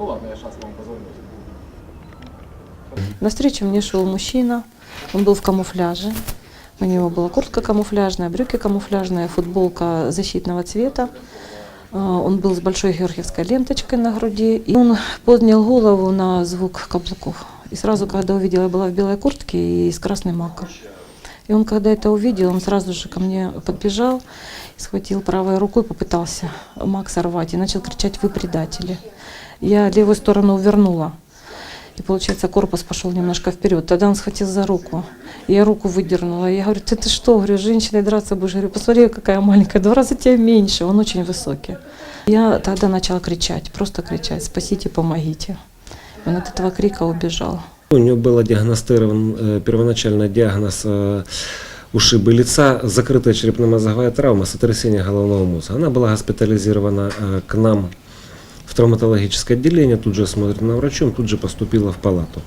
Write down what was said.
Ну ладно, я сейчас вам позвоню. Навстречу мне шел мужчина, он был в камуфляже. У него была куртка камуфляжная, брюки камуфляжные, футболка защитного цвета. Э, он был с большой георгиевской ленточкой на груди. И он поднял голову на звук каблуков. И сразу, когда увидела, я была в белой куртке и с красной маком. И он, когда это увидел, он сразу же ко мне подбежал, схватил правой рукой, попытался мак сорвать и начал кричать «Вы предатели!». Я левую сторону увернула. И получается, корпус пошел немножко вперед. Тогда он схватил за руку. Я руку выдернула. Я говорю, ты, ты что? Говорю, с женщиной драться будешь? Говорю, посмотри, какая маленькая, два раза тебя меньше. Он очень высокий. Я тогда начала кричать, просто кричать, спасите, помогите. Он от этого крика убежал. У него был диагностирован э, первоначальный диагноз э, ушибы лица, закрытая черепно-мозговая травма, сотрясение головного мозга. Она была госпитализирована э, к нам травматологическое отделение, тут же осмотрена врачом, тут же поступила в палату.